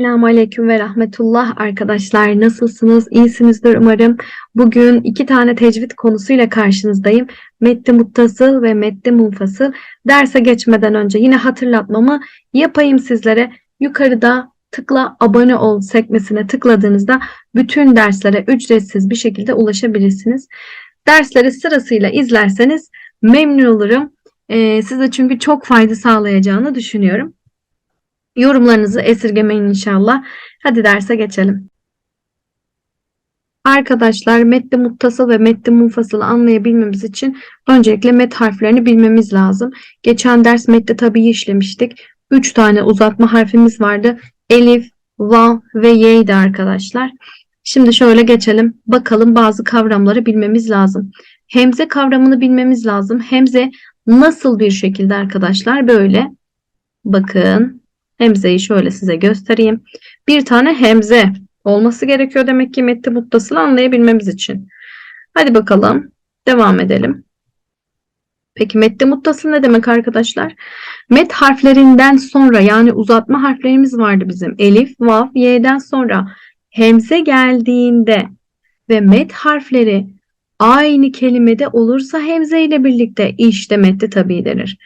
Esselamu Aleyküm ve Rahmetullah arkadaşlar. Nasılsınız? İyisinizdir umarım. Bugün iki tane tecvid konusuyla karşınızdayım. Meddi muttasıl ve meddi munfasıl. Derse geçmeden önce yine hatırlatmamı yapayım sizlere. Yukarıda tıkla abone ol sekmesine tıkladığınızda bütün derslere ücretsiz bir şekilde ulaşabilirsiniz. Dersleri sırasıyla izlerseniz memnun olurum. Ee, size çünkü çok fayda sağlayacağını düşünüyorum. Yorumlarınızı esirgemeyin inşallah. Hadi derse geçelim. Arkadaşlar metni muttasıl ve metni munfasılı anlayabilmemiz için öncelikle met harflerini bilmemiz lazım. Geçen ders metni tabii işlemiştik. 3 tane uzatma harfimiz vardı. Elif, vav ve y'ydi arkadaşlar. Şimdi şöyle geçelim. Bakalım bazı kavramları bilmemiz lazım. Hemze kavramını bilmemiz lazım. Hemze nasıl bir şekilde arkadaşlar? Böyle. Bakın. Hemzeyi şöyle size göstereyim. Bir tane hemze olması gerekiyor demek ki metni muttasılı anlayabilmemiz için. Hadi bakalım. Devam edelim. Peki metni muttasıl ne demek arkadaşlar? Met harflerinden sonra yani uzatma harflerimiz vardı bizim. Elif, vav, y'den sonra hemze geldiğinde ve met harfleri aynı kelimede olursa hemze ile birlikte işte metni tabi denir.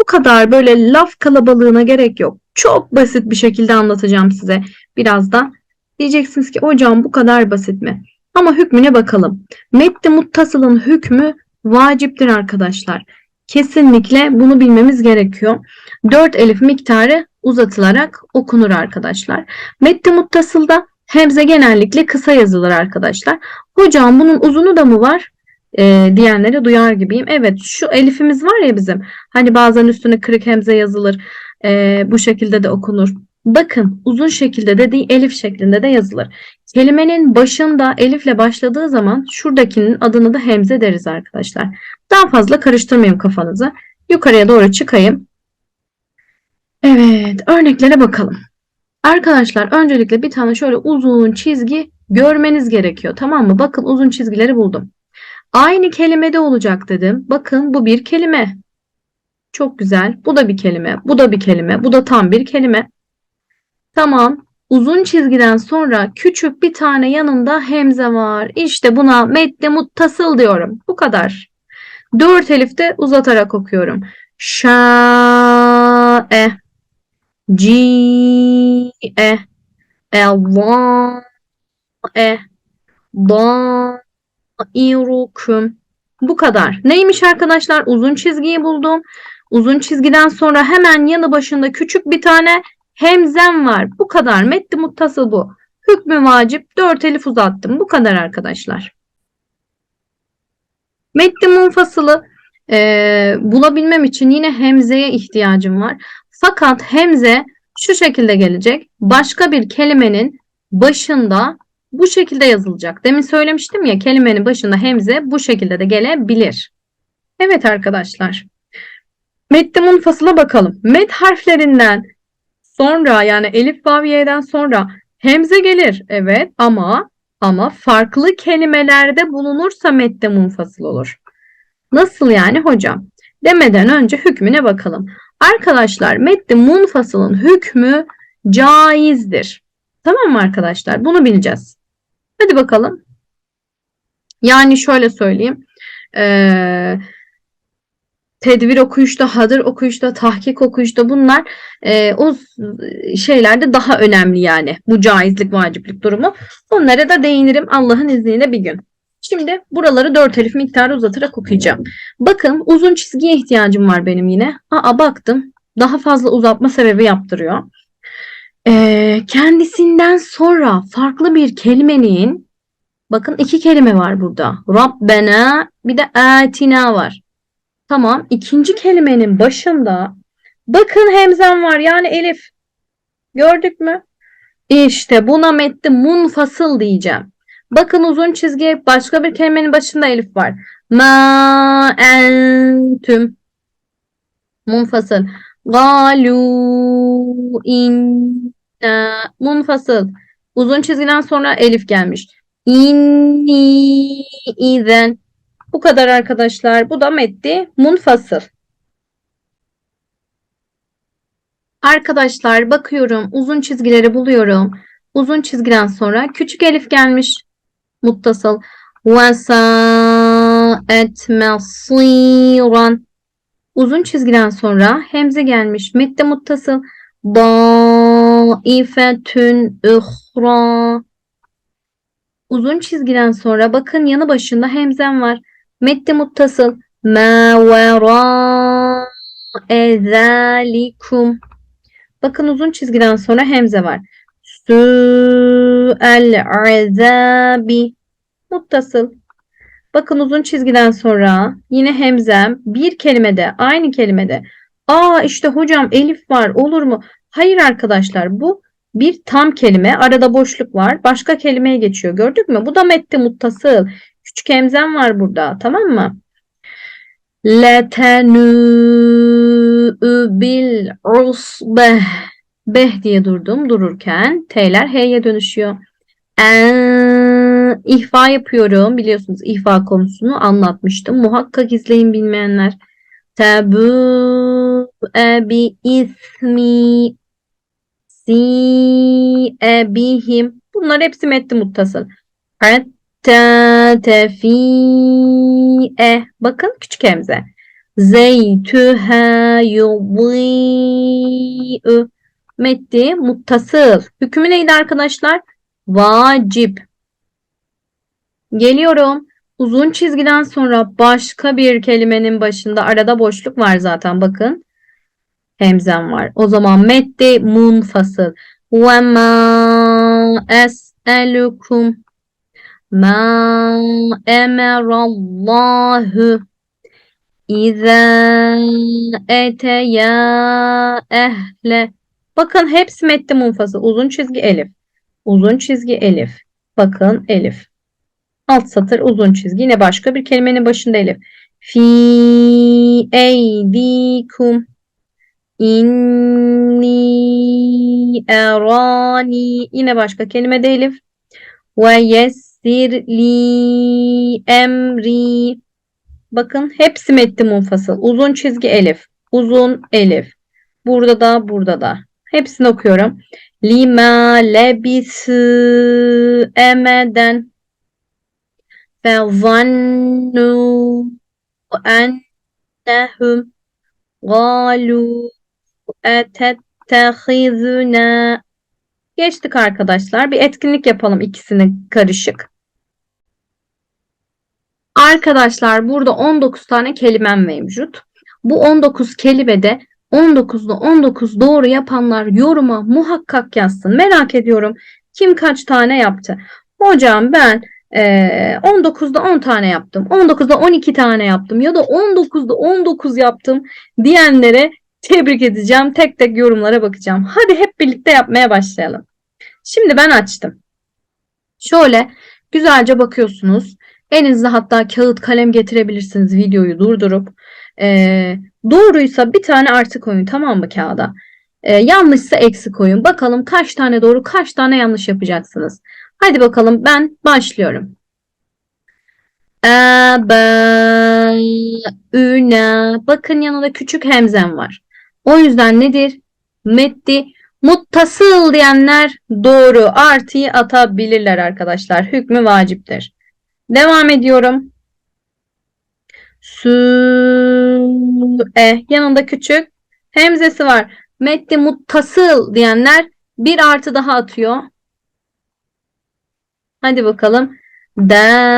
Bu kadar böyle laf kalabalığına gerek yok. Çok basit bir şekilde anlatacağım size birazdan. Diyeceksiniz ki hocam bu kadar basit mi? Ama hükmüne bakalım. Metni muttasılın hükmü vaciptir arkadaşlar. Kesinlikle bunu bilmemiz gerekiyor. 4 elif miktarı uzatılarak okunur arkadaşlar. Metni muttasılda hemze genellikle kısa yazılır arkadaşlar. Hocam bunun uzunu da mı var? e, diyenleri duyar gibiyim. Evet şu elifimiz var ya bizim. Hani bazen üstüne kırık hemze yazılır. E, bu şekilde de okunur. Bakın uzun şekilde de değil elif şeklinde de yazılır. Kelimenin başında elifle başladığı zaman şuradakinin adını da hemze deriz arkadaşlar. Daha fazla karıştırmayın kafanızı. Yukarıya doğru çıkayım. Evet örneklere bakalım. Arkadaşlar öncelikle bir tane şöyle uzun çizgi görmeniz gerekiyor. Tamam mı? Bakın uzun çizgileri buldum. Aynı kelimede olacak dedim. Bakın bu bir kelime. Çok güzel. Bu da bir kelime. Bu da bir kelime. Bu da tam bir kelime. Tamam. Uzun çizgiden sonra küçük bir tane yanında hemze var. İşte buna medde muttasıl diyorum. Bu kadar. Dört elifte uzatarak okuyorum. Şa'e Ci'e Ellâ'e Da irukum. Bu kadar. Neymiş arkadaşlar? Uzun çizgiyi buldum. Uzun çizgiden sonra hemen yanı başında küçük bir tane hemzem var. Bu kadar. Metni muttasıl bu. Hükmü vacip. Dört elif uzattım. Bu kadar arkadaşlar. Metni munfasılı e, bulabilmem için yine hemzeye ihtiyacım var. Fakat hemze şu şekilde gelecek. Başka bir kelimenin başında bu şekilde yazılacak. Demin söylemiştim ya kelimenin başında hemze bu şekilde de gelebilir. Evet arkadaşlar. Metni munfasıla bakalım. Met harflerinden sonra yani elif vav y'den sonra hemze gelir. Evet ama ama farklı kelimelerde bulunursa metni munfasıl olur. Nasıl yani hocam? Demeden önce hükmüne bakalım. Arkadaşlar metni munfasılın hükmü caizdir. Tamam mı arkadaşlar? Bunu bileceğiz. Hadi bakalım. Yani şöyle söyleyeyim. Ee, tedbir okuyuşta, hadır okuyuşta, tahkik okuyuşta bunlar e, o şeylerde daha önemli yani. Bu caizlik, vaciplik durumu. Onlara da değinirim Allah'ın izniyle bir gün. Şimdi buraları 4 elif miktarı uzatarak okuyacağım. Bakın uzun çizgiye ihtiyacım var benim yine. Aa baktım. Daha fazla uzatma sebebi yaptırıyor. Ee, kendisinden sonra farklı bir kelimenin bakın iki kelime var burada. Rabbena bir de atina var. Tamam. ikinci kelimenin başında bakın hemzem var yani elif. Gördük mü? İşte buna metni munfasıl diyeceğim. Bakın uzun çizgi başka bir kelimenin başında elif var. Ma entüm munfasıl. Galu in e, munfasıl. Uzun çizgiden sonra elif gelmiş. İnni izen. Bu kadar arkadaşlar. Bu da meddi munfasıl. Arkadaşlar bakıyorum uzun çizgileri buluyorum. Uzun çizgiden sonra küçük elif gelmiş. Muttasıl. Vesaet mesiran. Uzun çizgiden sonra hemze gelmiş. Medde muttasıl. Daifetün uhra. Uzun çizgiden sonra bakın yanı başında hemzem var. Metti muttasıl. Ma vera. Bakın uzun çizgiden sonra hemze var. Sü'el azabi. Muttasıl. Bakın uzun çizgiden sonra yine hemzem bir kelimede aynı kelimede. Aa işte hocam elif var olur mu? Hayır arkadaşlar bu bir tam kelime. Arada boşluk var. Başka kelimeye geçiyor. Gördük mü? Bu da metti muttasıl. Küçük hemzem var burada tamam mı? Letenû'ü bil usbeh. Beh diye durdum. Dururken T'ler H'ye dönüşüyor. En, yapıyorum. Biliyorsunuz ihfa konusunu anlatmıştım. Muhakkak izleyin bilmeyenler. Tebu bi ismi si bihim. Bunlar hepsi metni muttasıl. Hatta tefi'e. Bakın küçük hemze. Zeytüha yudî'ü. Metti muttasıl. Hükmü neydi arkadaşlar? Vacip. Geliyorum. Uzun çizgiden sonra başka bir kelimenin başında arada boşluk var zaten bakın. Hemzem var. O zaman metti munfasıl. Ve ma es'elukum ma emerallahu İza eteya ehle. Bakın hepsi metti munfası. Uzun çizgi elif. Uzun çizgi elif. Bakın elif. Alt satır uzun çizgi. Yine başka bir kelimenin başında elif. Fi eydikum. İnni erani. Yine başka kelimede elif. Ve yessir li emri. Bakın hepsi metti munfasıl. Uzun çizgi elif. Uzun elif. Burada da burada da. Hepsini okuyorum. Lima lebisü emeden fezannu ennehum galu etettehizuna Geçtik arkadaşlar. Bir etkinlik yapalım ikisini karışık. Arkadaşlar burada 19 tane kelimem mevcut. Bu 19 kelimede 19'da 19 doğru yapanlar yoruma muhakkak yazsın. Merak ediyorum kim kaç tane yaptı. Hocam ben e, 19'da 10 tane yaptım. 19'da 12 tane yaptım ya da 19'da 19 yaptım diyenlere tebrik edeceğim. Tek tek yorumlara bakacağım. Hadi hep birlikte yapmaya başlayalım. Şimdi ben açtım. Şöyle güzelce bakıyorsunuz. Elinizde hatta kağıt kalem getirebilirsiniz videoyu durdurup. E, doğruysa bir tane artı koyun tamam mı kağıda? E, yanlışsa eksi koyun. Bakalım kaç tane doğru kaç tane yanlış yapacaksınız. Hadi bakalım ben başlıyorum. Üna. Bakın yanında küçük hemzem var. O yüzden nedir? Metti muttasıl diyenler doğru artıyı atabilirler arkadaşlar. Hükmü vaciptir. Devam ediyorum. Su e yanında küçük hemzesi var. Metti muttasıl diyenler bir artı daha atıyor. Hadi bakalım. Daimün.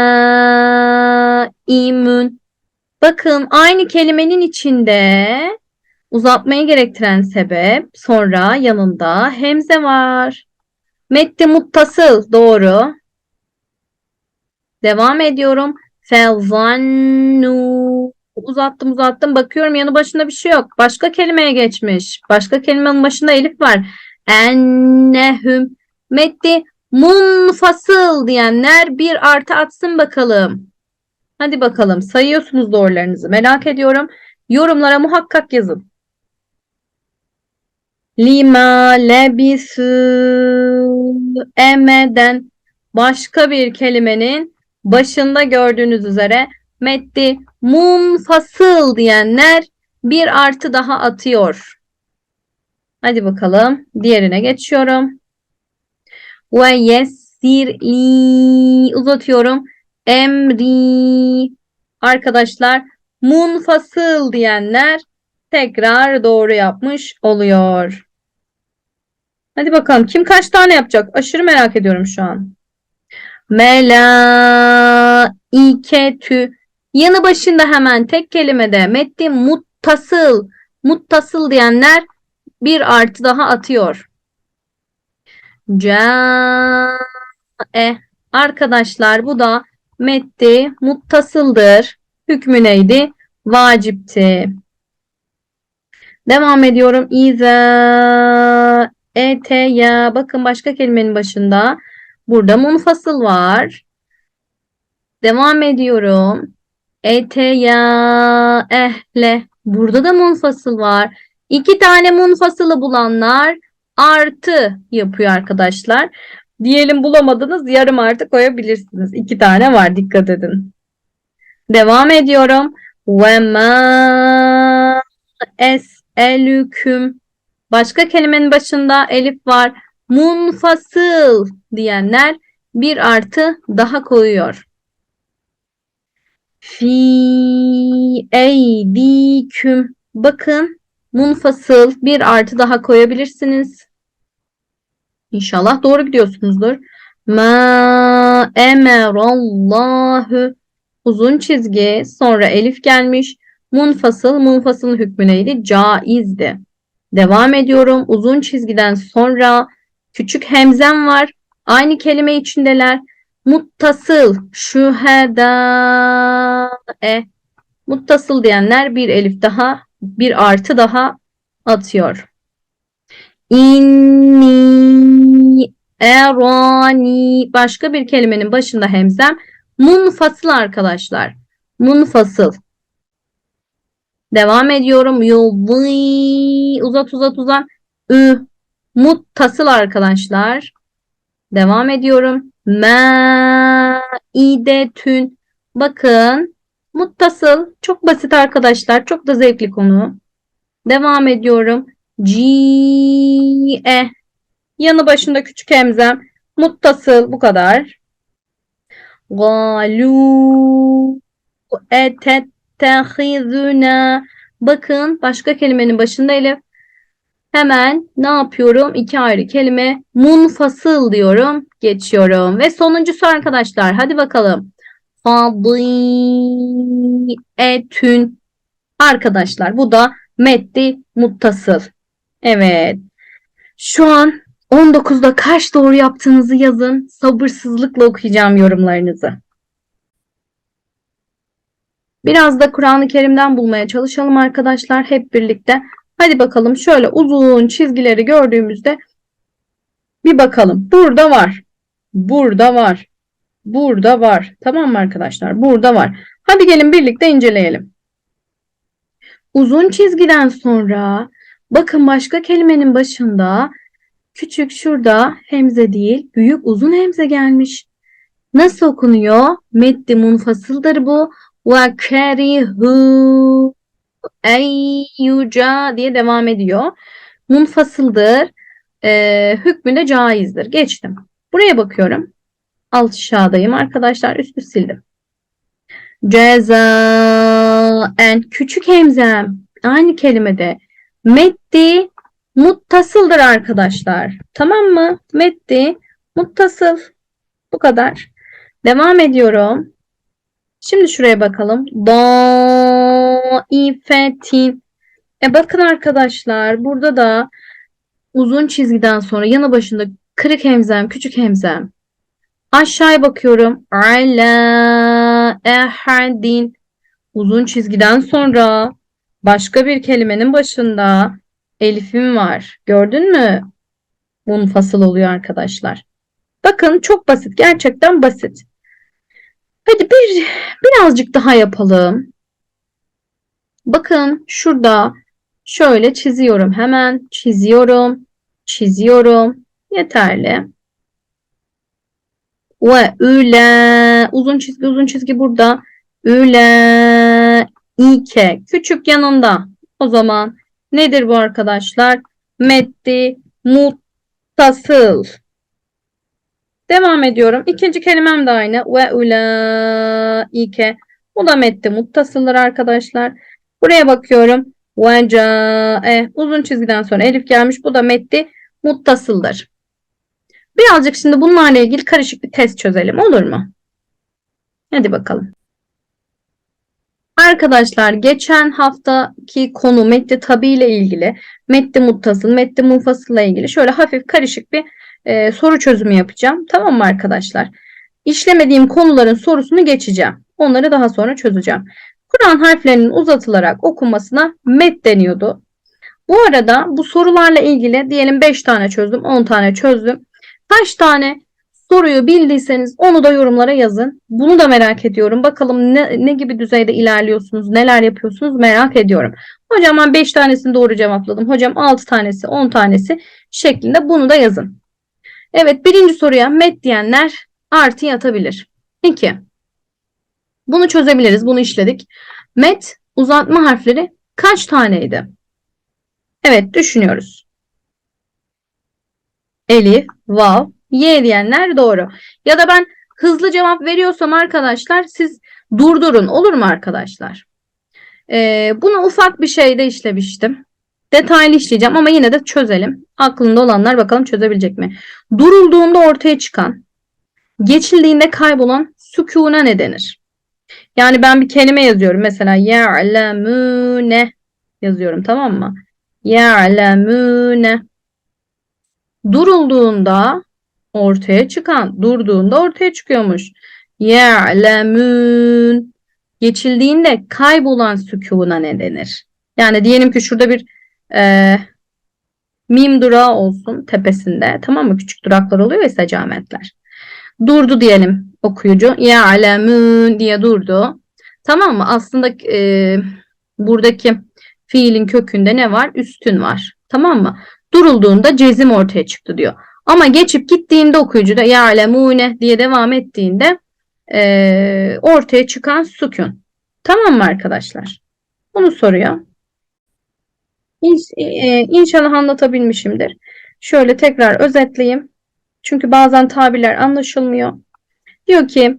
Bakın aynı kelimenin içinde uzatmayı gerektiren sebep sonra yanında hemze var. Metti muttasıl doğru. Devam ediyorum. Fezannu. Uzattım uzattım. Bakıyorum yanı başında bir şey yok. Başka kelimeye geçmiş. Başka kelimenin başında elif var. Ennehüm. Metti munfasıl diyenler bir artı atsın bakalım. Hadi bakalım sayıyorsunuz doğrularınızı. Merak ediyorum. Yorumlara muhakkak yazın. Lima lebisü emeden başka bir kelimenin başında gördüğünüz üzere metti munfasıl diyenler bir artı daha atıyor. Hadi bakalım. Diğerine geçiyorum. Ve yessirli uzatıyorum. Emri. Arkadaşlar munfasıl diyenler tekrar doğru yapmış oluyor. Hadi bakalım kim kaç tane yapacak? Aşırı merak ediyorum şu an. Melaiketü. Yanı başında hemen tek kelimede metni muttasıl. Muttasıl diyenler bir artı daha atıyor. Câe. Arkadaşlar bu da metti muttasıldır. Hükmü neydi? Vacipti. Devam ediyorum. İza eteya. Bakın başka kelimenin başında. Burada munfasıl var. Devam ediyorum. Eteya ehle. Burada da munfasıl var. İki tane munfasılı bulanlar artı yapıyor arkadaşlar. Diyelim bulamadınız yarım artı koyabilirsiniz. İki tane var dikkat edin. Devam ediyorum. Ve ma es'elüküm. Başka kelimenin başında elif var. Munfasıl diyenler bir artı daha koyuyor. Fi eydiküm. Bakın munfasıl bir artı daha koyabilirsiniz. İnşallah doğru gidiyorsunuzdur. Ma emerallahu uzun çizgi sonra elif gelmiş. Munfasıl munfasılın hükmü neydi? Caizdi. Devam ediyorum. Uzun çizgiden sonra küçük hemzem var. Aynı kelime içindeler. Muttasıl şüheda e muttasıl diyenler bir elif daha bir artı daha atıyor. İnni erani başka bir kelimenin başında hemzem munfasıl arkadaşlar. Munfasıl. Devam ediyorum. Yulvi uzat uzat uzat. Ü muttasıl arkadaşlar. Devam ediyorum. Maidetün. Bakın muttasıl. Çok basit arkadaşlar. Çok da zevkli konu. Devam ediyorum. Ci'e. Yanı başında küçük hemzem. Muttasıl. Bu kadar. Galu etettehizuna. Bakın başka kelimenin başında elif. Hemen ne yapıyorum? İki ayrı kelime. Munfasıl diyorum. Geçiyorum. Ve sonuncusu arkadaşlar. Hadi bakalım. Fadiyetün. Arkadaşlar bu da meddi muttasıl. Evet. Şu an 19'da kaç doğru yaptığınızı yazın. Sabırsızlıkla okuyacağım yorumlarınızı. Biraz da Kur'an-ı Kerim'den bulmaya çalışalım arkadaşlar hep birlikte. Hadi bakalım şöyle uzun çizgileri gördüğümüzde bir bakalım. Burada var. Burada var. Burada var. Tamam mı arkadaşlar? Burada var. Hadi gelin birlikte inceleyelim. Uzun çizgiden sonra bakın başka kelimenin başında küçük şurada hemze değil büyük uzun hemze gelmiş. Nasıl okunuyor? Meddi munfasıldır bu. Ve kerihu eyyuca diye devam ediyor. Munfasıldır. E, hükmü de caizdir. Geçtim. Buraya bakıyorum. Alt aşağıdayım arkadaşlar. Üstü sildim. Cezaen küçük hemzem aynı kelimede meddi muttasıldır arkadaşlar. Tamam mı? Meddi muttasıl. Bu kadar. Devam ediyorum. Şimdi şuraya bakalım. Daifetin. E bakın arkadaşlar burada da uzun çizgiden sonra yanı başında kırık hemzem, küçük hemzem. Aşağıya bakıyorum. Ala ehadin. Uzun çizgiden sonra başka bir kelimenin başında elifim var. Gördün mü? Munfasıl oluyor arkadaşlar. Bakın çok basit. Gerçekten basit. Hadi bir birazcık daha yapalım. Bakın şurada şöyle çiziyorum. Hemen çiziyorum. Çiziyorum. Yeterli. Ve üle uzun çizgi uzun çizgi burada. Üle ike küçük yanında. O zaman nedir bu arkadaşlar? Meddi muttasıl. Devam ediyorum. İkinci kelimem de aynı. Ve ulaike. Bu da meddi muttasıldır arkadaşlar. Buraya bakıyorum. Ve ca'e. Uzun çizgiden sonra elif gelmiş. Bu da meddi muttasıldır. Birazcık şimdi bunlarla ilgili karışık bir test çözelim. Olur mu? Hadi bakalım. Arkadaşlar geçen haftaki konu Meddi Tabi ile ilgili, Meddi Muttasıl, Meddi Munfasıl ile ilgili şöyle hafif karışık bir e, soru çözümü yapacağım. Tamam mı arkadaşlar? İşlemediğim konuların sorusunu geçeceğim. Onları daha sonra çözeceğim. Kur'an harflerinin uzatılarak okunmasına met deniyordu. Bu arada bu sorularla ilgili diyelim 5 tane çözdüm, 10 tane çözdüm. Kaç tane soruyu bildiyseniz onu da yorumlara yazın. Bunu da merak ediyorum. Bakalım ne, ne gibi düzeyde ilerliyorsunuz, neler yapıyorsunuz merak ediyorum. Hocam ben 5 tanesini doğru cevapladım. Hocam 6 tanesi, 10 tanesi şeklinde bunu da yazın. Evet birinci soruya met diyenler artı yatabilir. 2. Bunu çözebiliriz. Bunu işledik. Met uzatma harfleri kaç taneydi? Evet düşünüyoruz. Elif, vav, y diyenler doğru. Ya da ben hızlı cevap veriyorsam arkadaşlar siz durdurun olur mu arkadaşlar? Ee, bunu ufak bir şeyde işlemiştim. Detaylı işleyeceğim ama yine de çözelim. Aklında olanlar bakalım çözebilecek mi? Durulduğunda ortaya çıkan, geçildiğinde kaybolan sükûna ne denir? Yani ben bir kelime yazıyorum. Mesela ya'lemune yazıyorum tamam mı? Ya'lemune. Durulduğunda ortaya çıkan, durduğunda ortaya çıkıyormuş. Ya'lemun. Geçildiğinde kaybolan sükûna ne denir? Yani diyelim ki şurada bir e, mim durağı olsun tepesinde. Tamam mı? Küçük duraklar oluyor ya secametler. Durdu diyelim okuyucu. Ya'lemun diye durdu. Tamam mı? Aslında e, buradaki fiilin kökünde ne var? Üstün var. Tamam mı? Durulduğunda cezim ortaya çıktı diyor. Ama geçip gittiğinde okuyucu da ya'lemune diye devam ettiğinde e, ortaya çıkan sükun. Tamam mı arkadaşlar? Bunu soruyor. İnş, e, inşallah anlatabilmişimdir. Şöyle tekrar özetleyeyim. Çünkü bazen tabirler anlaşılmıyor. Diyor ki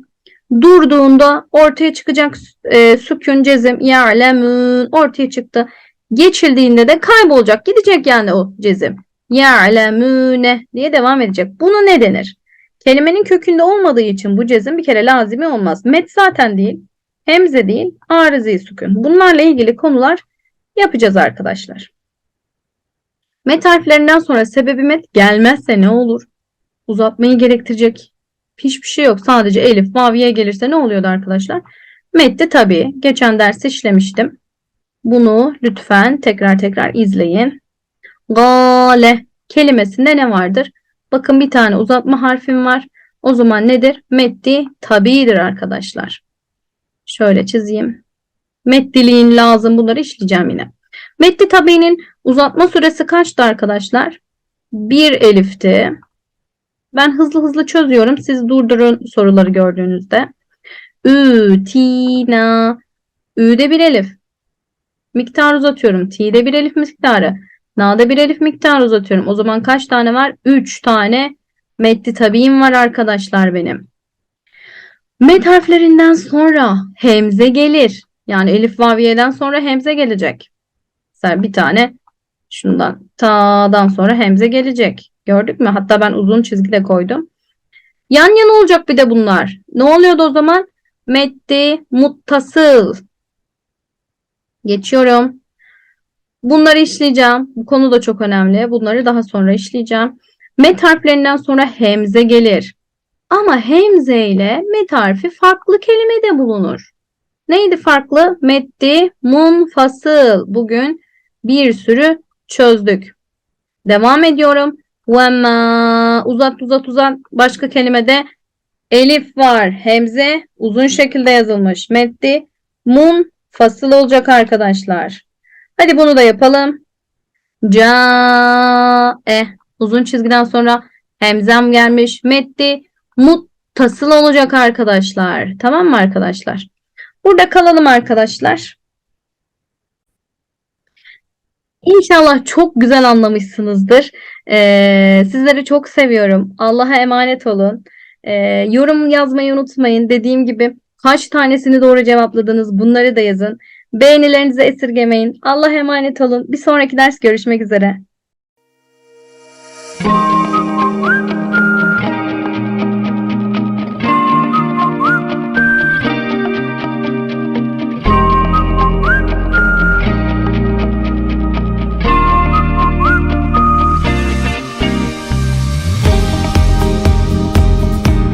durduğunda ortaya çıkacak e, sükun cezim ya'lemun ortaya çıktı. Geçildiğinde de kaybolacak. Gidecek yani o cezim. Ya'lemune diye devam edecek. Bunu ne denir? Kelimenin kökünde olmadığı için bu cezim bir kere lazimi olmaz. Met zaten değil. Hemze değil. Arızi sükun. Bunlarla ilgili konular yapacağız arkadaşlar. Met harflerinden sonra sebebi met gelmezse ne olur? Uzatmayı gerektirecek hiçbir şey yok. Sadece elif, maviye gelirse ne oluyordu arkadaşlar? Metti tabii. Geçen ders işlemiştim. Bunu lütfen tekrar tekrar izleyin. Gale kelimesinde ne vardır? Bakın bir tane uzatma harfim var. O zaman nedir? Metti tabidir arkadaşlar. Şöyle çizeyim. Meddiliğin lazım bunları işleyeceğim yine. Metti tabiinin uzatma süresi kaçtı arkadaşlar? Bir elifti. Ben hızlı hızlı çözüyorum. Siz durdurun soruları gördüğünüzde. Ü, tina. Ü'de bir elif. Miktar uzatıyorum. T'de bir elif miktarı. Na'da bir elif miktarı uzatıyorum. O zaman kaç tane var? 3 tane meddi tabiim var arkadaşlar benim. Met harflerinden sonra hemze gelir. Yani elif vaviyeden sonra hemze gelecek. Mesela bir tane şundan ta'dan sonra hemze gelecek. Gördük mü? Hatta ben uzun çizgi de koydum. Yan yana olacak bir de bunlar. Ne oluyordu o zaman? Meddi muttasıl. Geçiyorum. Bunları işleyeceğim. Bu konu da çok önemli. Bunları daha sonra işleyeceğim. Met harflerinden sonra hemze gelir. Ama hemze ile met harfi farklı kelimede bulunur. Neydi farklı? Metti, munfasıl. Bugün bir sürü çözdük. Devam ediyorum. Vemma. Uzat uzat uzat. Başka kelimede elif var. Hemze uzun şekilde yazılmış. Metti, mun fasıl olacak arkadaşlar. Hadi bunu da yapalım. Ca e uzun çizgiden sonra hemzem gelmiş. Metti muttasıl olacak arkadaşlar. Tamam mı arkadaşlar? Burada kalalım arkadaşlar. İnşallah çok güzel anlamışsınızdır. Ee, sizleri çok seviyorum. Allah'a emanet olun. Ee, yorum yazmayı unutmayın. Dediğim gibi kaç tanesini doğru cevapladınız bunları da yazın. Beğenilerinizi esirgemeyin. Allah'a emanet olun. Bir sonraki ders görüşmek üzere.